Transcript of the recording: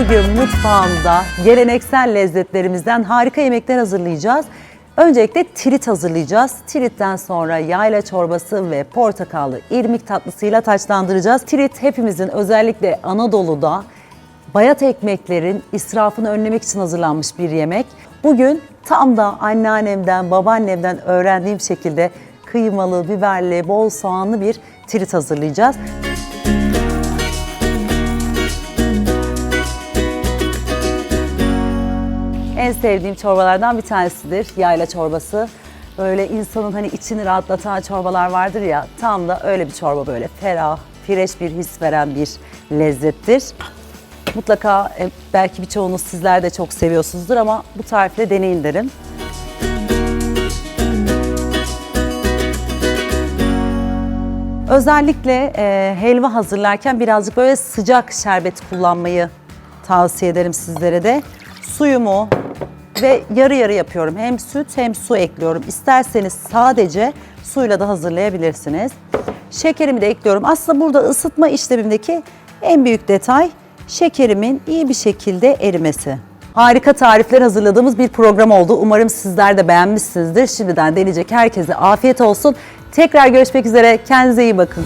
Bugün mutfağımda geleneksel lezzetlerimizden harika yemekler hazırlayacağız. Öncelikle tirit hazırlayacağız. Tiritten sonra yayla çorbası ve portakallı irmik tatlısıyla taçlandıracağız. Tirit hepimizin özellikle Anadolu'da bayat ekmeklerin israfını önlemek için hazırlanmış bir yemek. Bugün tam da anneannemden, babaannemden öğrendiğim şekilde kıymalı, biberli, bol soğanlı bir tirit hazırlayacağız. En sevdiğim çorbalardan bir tanesidir yayla çorbası. Böyle insanın hani içini rahatlatan çorbalar vardır ya tam da öyle bir çorba böyle ferah, fresh bir his veren bir lezzettir. Mutlaka e, belki birçoğunuz sizler de çok seviyorsunuzdur ama bu tarifle deneyin derim. Özellikle e, helva hazırlarken birazcık böyle sıcak şerbet kullanmayı tavsiye ederim sizlere de. Suyumu ve yarı yarı yapıyorum. Hem süt hem su ekliyorum. İsterseniz sadece suyla da hazırlayabilirsiniz. Şekerimi de ekliyorum. Aslında burada ısıtma işlemimdeki en büyük detay şekerimin iyi bir şekilde erimesi. Harika tarifler hazırladığımız bir program oldu. Umarım sizler de beğenmişsinizdir. Şimdiden deneyecek herkese afiyet olsun. Tekrar görüşmek üzere. Kendinize iyi bakın.